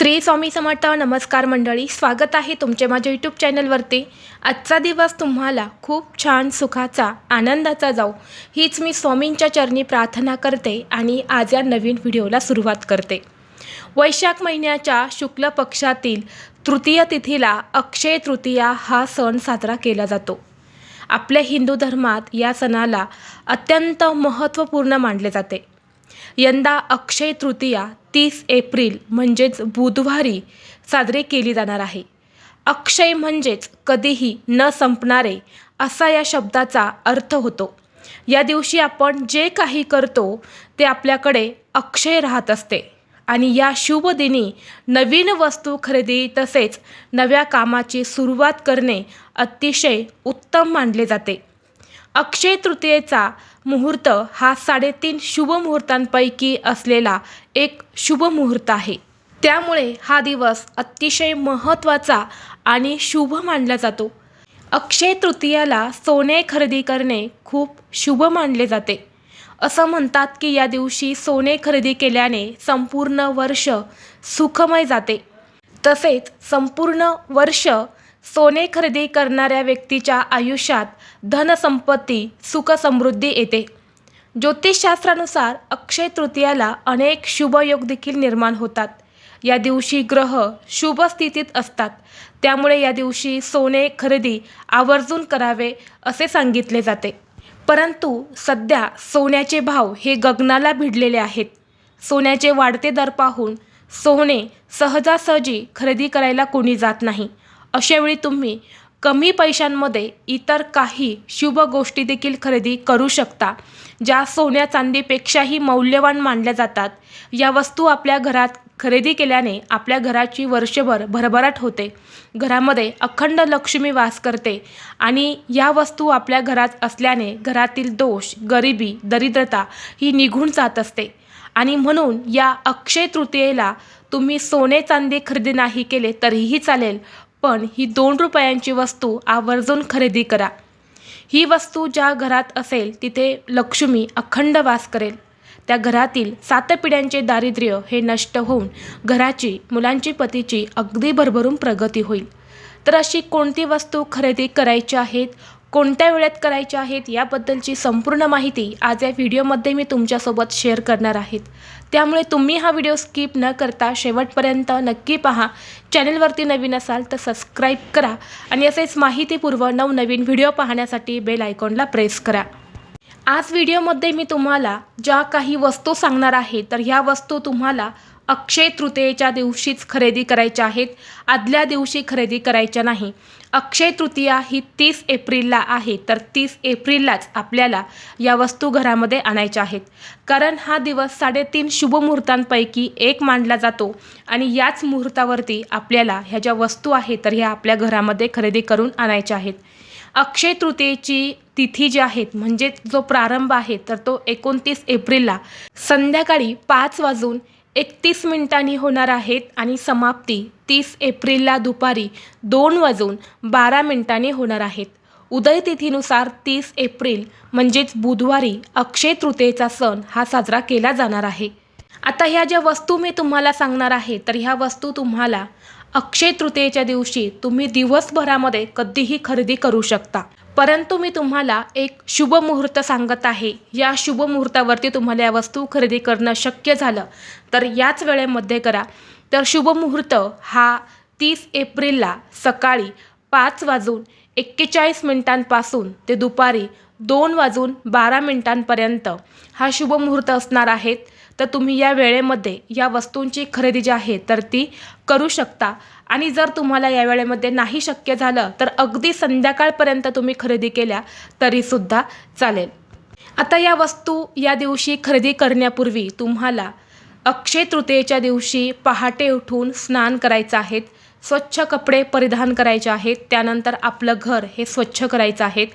श्री स्वामी समर्थ नमस्कार मंडळी स्वागत आहे तुमचे माझ्या यूट्यूब चॅनलवरती आजचा दिवस तुम्हाला खूप छान सुखाचा आनंदाचा जाऊ. हीच मी स्वामींच्या चरणी प्रार्थना करते आणि आज या नवीन व्हिडिओला सुरुवात करते. वैशाख महिन्याच्या शुक्ल पक्षातील तृतीय तिथीला अक्षय तृतीया हा सण साजरा केला जातो. आपल्या हिंदू धर्मात या सणाला अत्यंत महत्त्वपूर्ण मानले जाते. यंदा अक्षय तृतीया तीस एप्रिल म्हणजेच बुधवारी साजरी केली जाणार आहे. अक्षय म्हणजेच कधीही न संपणारे असा या शब्दाचा अर्थ होतो. या दिवशी आपण जे काही करतो ते आपल्याकडे अक्षय राहत असते आणि या शुभ दिनी नवीन वस्तू खरेदी तसेच नव्या कामाची सुरुवात करणे अतिशय उत्तम मानले जाते. अक्षय तृतीयेचा मुहूर्त हा साडेतीन शुभ मुहूर्तांपैकी असलेला एक शुभ मुहूर्त आहे. त्यामुळे हा दिवस अतिशय महत्त्वाचा आणि शुभ मानला जातो. अक्षय तृतीयाला सोने खरेदी करणे खूप शुभ मानले जाते. असं म्हणतात की या दिवशी सोने खरेदी केल्याने संपूर्ण वर्ष सुखमय जाते. तसेच संपूर्ण वर्ष सोने खरेदी करणाऱ्या व्यक्तीच्या आयुष्यात धनसंपत्ती सुखसमृद्धी येते. ज्योतिषशास्त्रानुसार अक्षय तृतीयाला अनेक शुभयोग देखील निर्माण होतात. या दिवशी ग्रह शुभ स्थितीत असतात. त्यामुळे या दिवशी सोने खरेदी आवर्जून करावे असे सांगितले जाते. परंतु सध्या सोन्याचे भाव हे गगनाला भिडलेले आहेत. सोन्याचे वाढते दर पाहून सोने सहजासहजी खरेदी करायला कोणी जात नाही. अशावेळी तुम्ही कमी पैशांमध्ये इतर काही शुभ गोष्टी देखील खरेदी करू शकता ज्या सोन्या चांदीपेक्षाही मौल्यवान मानल्या जातात. या वस्तू आपल्या घरात खरेदी केल्याने आपल्या घराची वर्षभर भरभराट होते. घरामध्ये अखंड लक्ष्मी वास करते आणि या वस्तू आपल्या घरात असल्याने घरातील दोष गरिबी दरिद्रता ही निघून जात असते. आणि म्हणून या अक्षय तृतीयेला तुम्ही सोने चांदी खरेदी नाही केले तरीही चालेल पण ही दोन रुपयांची वस्तू आवर्जून खरेदी करा. ही वस्तू ज्या घरात असेल तिथे लक्ष्मी अखंड वास करेल. त्या घरातील सात पिढ्यांचे दारिद्र्य हे नष्ट होऊन घराची मुलांची पतीची अगदी भरभरून प्रगती होईल. तर अशी कोणती वस्तू खरेदी करायची आहेत? कोणत्या वेळेत करायच्या आहेत याबद्दलची संपूर्ण माहिती आज या व्हिडिओमध्ये मी तुमच्यासोबत शेअर करणार आहेत. त्यामुळे तुम्ही हा व्हिडिओ स्किप न करता शेवटपर्यंत नक्की पहा. चॅनलवरती नवीन असाल तर सबस्क्राईब करा आणि असेच माहितीपूर्व नवनवीन व्हिडिओ पाहण्यासाठी बेल आयकॉनला प्रेस करा. आज व्हिडिओमध्ये मी तुम्हाला ज्या काही वस्तू सांगणार आहे तर ह्या वस्तू तुम्हाला अक्षय तृतीयेच्या दिवशीच खरेदी करायच्या आहेत. आदल्या दिवशी खरेदी करायच्या नाही. अक्षय तृतीया ही तीस एप्रिलला आहे तर तीस एप्रिललाच आपल्याला या वस्तू घरामध्ये आणायच्या आहेत. कारण हा दिवस साडेतीन शुभमुहूर्तांपैकी एक मानला जातो आणि याच मुहूर्तावरती आपल्याला ह्या ज्या वस्तू आहेत तर ह्या आपल्या घरामध्ये खरेदी करून आणायच्या आहेत. अक्षय तृतीयेची तिथी जी आहेत म्हणजे जो प्रारंभ आहे तर तो एकोणतीस एप्रिलला. संध्याकाळी पाच वाजून एकतीस मिनिटांनी होणार आहेत आणि समाप्ती तीस एप्रिलला दुपारी दोन वाजून बारा मिनिटांनी होणार आहेत. उदयतिथीनुसार तीस एप्रिल म्हणजेच बुधवारी अक्षय तृतीयेचा सण हा साजरा केला जाणार आहे. आता ह्या ज्या वस्तू मी तुम्हाला सांगणार आहे तर ह्या वस्तू तुम्हाला अक्षय तृतीयेच्या दिवशी तुम्ही दिवसभरामध्ये कधीही खरेदी करू शकता. परंतु मी तुम्हाला एक शुभ मुहूर्त सांगत आहे. या शुभ मुहूर्तावरती तुम्हाला या वस्तू खरेदी करणं शक्य झालं. तर याच वेळेमध्ये करा. तर शुभ मुहूर्त हा तीस एप्रिलला सकाळी पाच वाजून एक्केचाळीस मिनिटांपासून ते दुपारी दोन वाजून बारा मिनिटांपर्यंत हा शुभ मुहूर्त असणार आहेत. तर तुम्ही या वेळेमध्ये या वस्तूंची खरेदी जी आहे तर ती करू शकता. आणि जर तुम्हाला या वेळेमध्ये नाही शक्य झालं तर अगदी संध्याकाळपर्यंत तुम्ही खरेदी केल्या तरीसुद्धा चालेल. आता या वस्तू या दिवशी खरेदी करण्यापूर्वी तुम्हाला अक्षय तृतीयेच्या दिवशी पहाटे उठून स्नान करायचं आहेत स्वच्छ कपडे परिधान करायचे आहेत त्यानंतर आपलं घर हे स्वच्छ करायचं आहेत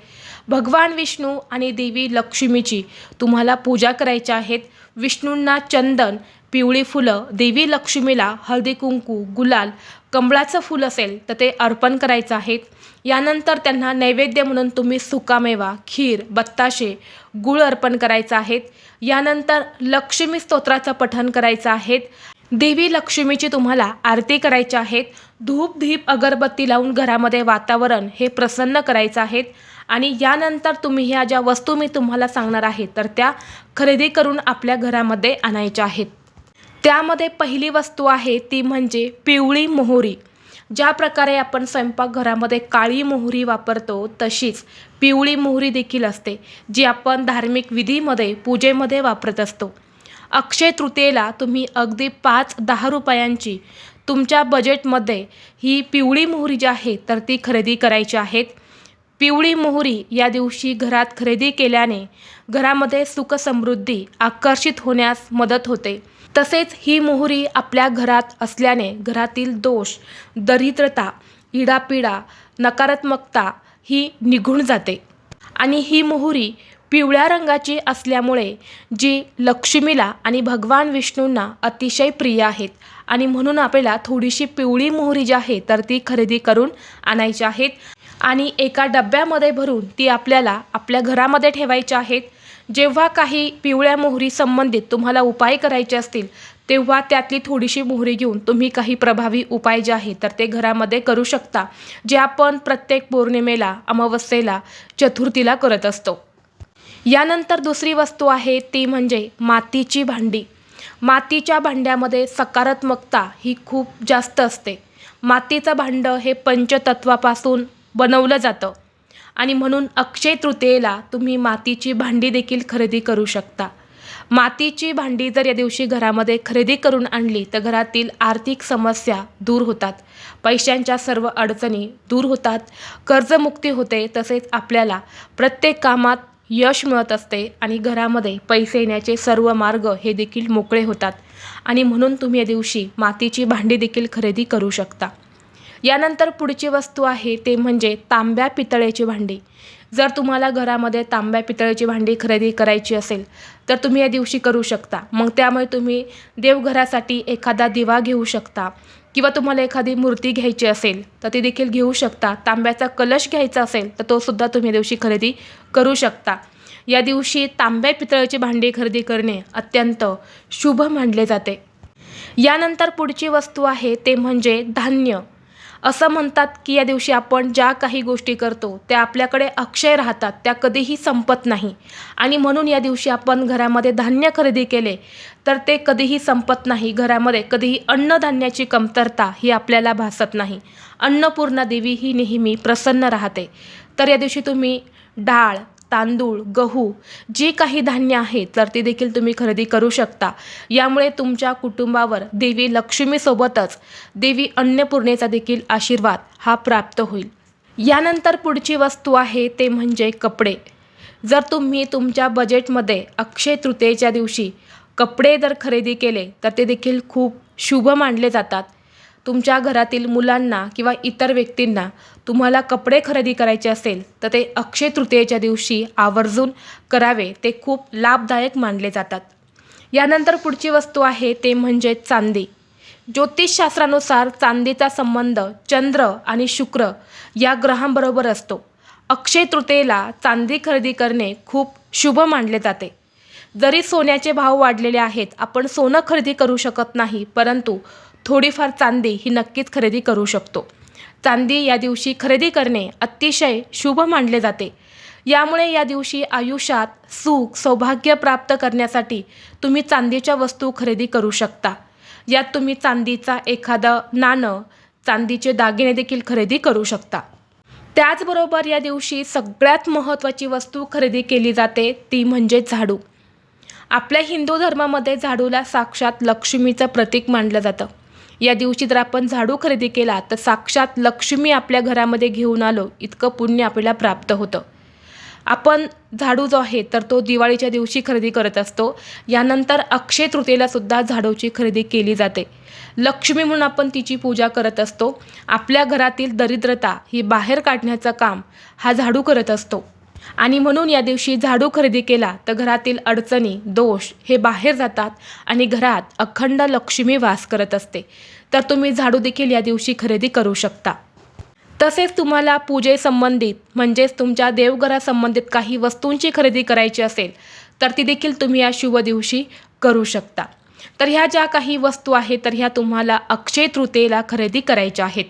भगवान विष्णू आणि देवी लक्ष्मीची तुम्हाला पूजा करायची आहेत विष्णूंना चंदन पिवळी फुलं देवी लक्ष्मीला हळदी कुंकू गुलाल कमळाचं फूल असेल तर ते अर्पण करायचं आहेत यानंतर त्यांना नैवेद्य म्हणून तुम्ही सुकामेवा खीर बत्ताशे गुळ अर्पण करायचं आहेत यानंतर लक्ष्मी स्तोत्राचं पठण करायचं आहेत देवी लक्ष्मीची तुम्हाला आरती करायची आहेत. धूप धीप अगरबत्ती लावून घरामध्ये वातावरण हे प्रसन्न करायचं आहेत. आणि यानंतर तुम्ही ह्या ज्या वस्तू मी तुम्हाला सांगणार आहे तर त्या खरेदी करून आपल्या घरामध्ये आणायच्या आहेत. त्यामध्ये पहिली वस्तू आहे ती म्हणजे पिवळी मोहरी. ज्या प्रकारे आपण स्वयंपाकघरामध्ये काळी मोहरी वापरतो तशीच पिवळी मोहरी देखील असते जी आपण धार्मिक विधीमध्ये पूजेमध्ये वापरत असतो. अक्षय तृतीयेला तुम्ही अगदी पाच दहा रुपयांची तुमच्या बजेटमध्ये ही पिवळी मोहरी जी आहे तर ती खरेदी करायची आहेत. पिवळी मोहरी या दिवशी घरात खरेदी केल्याने घरामध्ये सुखसमृद्धी आकर्षित होण्यास मदत होते. तसेच ही मोहरी आपल्या घरात असल्याने घरातील दोष दरिद्रता इडापिडा नकारात्मकता ही निघून जाते. आणि ही मोहरी पिवळ्या रंगाची असल्यामुळे जी लक्ष्मीला आणि भगवान विष्णूंना अतिशय प्रिय आहेत आणि म्हणून आपल्याला थोडीशी पिवळी मोहरी जी आहे तर ती खरेदी करून आणायची आहेत. आणि एका डब्यामध्ये भरून ती आपल्याला आपल्या घरामध्ये ठेवायची आहेत. जेव्हा काही पिवळ्या मोहरी संबंधित तुम्हाला उपाय करायचे असतील तेव्हा त्यातली थोडीशी मोहरी घेऊन तुम्ही काही प्रभावी उपाय जे आहे तर ते घरामध्ये करू शकता. जे आपण प्रत्येक पौर्णिमेला अमावस्येला चतुर्थीला करत असतो. यानंतर दुसरी वस्तू आहे ती म्हणजे मातीची भांडी. मातीच्या भांड्यामध्ये सकारात्मकता ही खूप जास्त असते. मातीचं भांडं हे पंचतत्वापासून बनवलं जातं. आणि म्हणून अक्षय तृतीयेला तुम्ही मातीची भांडी देखील खरेदी करू शकता. मातीची भांडी जर या दिवशी घरामध्ये खरेदी करून आणली तर घरातील आर्थिक समस्या दूर होतात. पैशांच्या सर्व अडचणी दूर होतात. कर्जमुक्ती होते तसेच आपल्याला प्रत्येक कामात यश मिळत असते आणि घरामध्ये पैसे येण्याचे सर्व मार्ग हे देखील मोकळे होतात. आणि म्हणून तुम्ही या दिवशी मातीची भांडी देखील खरेदी करू शकता. यानंतर पुढची वस्तू आहे ते म्हणजे तांब्या पितळेची भांडी. जर तुम्हाला घरामध्ये तांब्या पितळेची भांडी खरेदी करायची असेल तर तुम्ही या दिवशी करू शकता. मग त्यामुळे तुम्ही देवघरासाठी एखादा दिवा घेऊ शकता. किंवा तुम्हाला एखादी मूर्ती घ्यायची असेल तर ती देखील घेऊ शकता. तांब्याचा कलश घ्यायचा असेल तर तो सुद्धा तुम्ही दिवशी खरेदी करू शकता. या दिवशी तांब्या पितळाची भांडी खरेदी करणे अत्यंत शुभ मानले जाते. यानंतर पुढची वस्तू आहे ते म्हणजे धान्य. असं म्हणतात की या दिवशी आपण ज्या काही गोष्टी करतो त्या आपल्याकडे अक्षय राहतात त्या कधीही संपत नाही. आणि म्हणून या दिवशी आपण घरामध्ये धान्य खरेदी केले तर ते कधीही संपत नाही. घरामध्ये कधीही अन्नधान्याची कमतरता ही आपल्याला भासत नाही. अन्नपूर्णा देवी ही नेहमी प्रसन्न राहते. तर या दिवशी तुम्ही डाळ तांदूळ गहू जी काही धान्य आहे तर ती देखील तुम्ही खरेदी करू शकता. यामुळे तुमच्या कुटुंबावर देवी लक्ष्मीसोबतच देवी अन्नपूर्णेचा देखील आशीर्वाद हा प्राप्त होईल. यानंतर पुढची वस्तू आहे ते म्हणजे कपडे. जर तुम्ही तुमच्या बजेटमध्ये अक्षय तृतीयेच्या दिवशी कपडे जर खरेदी केले तर ते देखील खूप शुभ मानले जातात. तुमच्या घरातील मुलांना किंवा इतर व्यक्तींना तुम्हाला कपडे खरेदी करायचे असेल तर ते अक्षय तृतीयेच्या दिवशी आवर्जून करावे. ते खूप लाभदायक मानले जातात. यानंतर पुढची वस्तू आहे ते म्हणजे चांदी. ज्योतिषशास्त्रानुसार चांदीचा संबंध चंद्र आणि शुक्र या ग्रहांबरोबर असतो. अक्षय तृतीयेला चांदी खरेदी करणे खूप शुभ मानले जाते. जरी सोन्याचे भाव वाढलेले आहेत आपण सोनं खरेदी करू शकत नाही परंतु थोडीफार चांदी ही नक्कीच खरेदी करू शकतो. चांदी या दिवशी खरेदी करणे अतिशय शुभ मानले जाते. यामुळे या दिवशी आयुष्यात सुख सौभाग्य प्राप्त करण्यासाठी तुम्ही चांदीच्या वस्तू खरेदी करू शकता. यात तुम्ही चांदीचा एखादं नाणं चांदीचे दागिने देखील खरेदी करू शकता. त्याचबरोबर या दिवशी सगळ्यात महत्त्वाची वस्तू खरेदी केली जाते ती म्हणजे झाडू. आपल्या हिंदू धर्मामध्ये झाडूला साक्षात लक्ष्मीचं प्रतीक मानलं जातं. या दिवशी जर आपण झाडू खरेदी केला तर साक्षात लक्ष्मी आपल्या घरामध्ये घेऊन आलो इतकं पुण्य आपल्याला प्राप्त होतं. आपण झाडू जो आहे तर तो दिवाळीच्या दिवशी खरेदी करत असतो. यानंतर अक्षय तृतीयेला सुद्धा झाडूची खरेदी केली जाते. लक्ष्मी म्हणून आपण तिची पूजा करत असतो. आपल्या घरातील दरिद्रता ही बाहेर काढण्याचं काम हा झाडू करत असतो. आणि म्हणून या दिवशी झाडू खरेदी केला तर घरातील अडचणी दोष हे बाहेर जातात आणि घरात अखंड लक्ष्मी वास करत असते. तर तुम्ही झाडू देखील या दिवशी खरेदी करू शकता. तसेच तुम्हाला पूजेसंबंधित म्हणजेच तुमच्या देवघरासंबंधित काही वस्तूंची खरेदी करायची असेल तर ती देखील तुम्ही या शुभ दिवशी करू शकता. तर ह्या ज्या काही वस्तू आहेत तर ह्या तुम्हाला अक्षय तृतीयेला खरेदी करायच्या आहेत.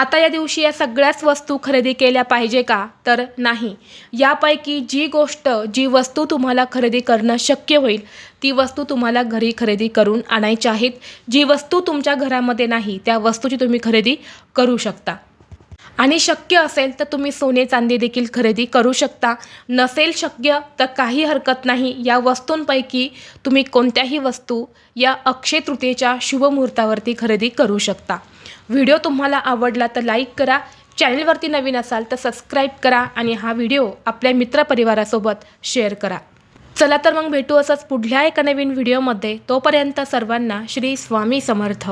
आता या दिवशी या सगळ्याच वस्तू खरेदी केल्या पाहिजे का? तर नाही. यापैकी जी गोष्ट जी वस्तू तुम्हाला खरेदी करणं शक्य होईल ती वस्तू तुम्हाला घरी खरेदी करून आणायची आहेत. जी वस्तू तुमच्या घरामध्ये नाही त्या वस्तूची तुम्ही खरेदी करू शकता. आणि शक्य असेल तर तुम्ही सोने चांदी देखील खरेदी करू शकता. नसेल शक्य तर काही हरकत नाही. या वस्तूंपैकी तुम्ही कोणत्याही वस्तू या अक्षय तृतीयेच्या शुभमुहूर्तावरती खरेदी करू शकता. व्हिडिओ तुम्हाला आवडला तर लाईक करा. चॅनलवरती नवीन असाल तर सबस्क्राईब करा आणि हा व्हिडिओ आपल्या मित्रपरिवारासोबत शेअर करा. चला तर मग भेटू असंच पुढल्या एका नवीन व्हिडिओमध्ये. तोपर्यंत सर्वांना श्री स्वामी समर्थ.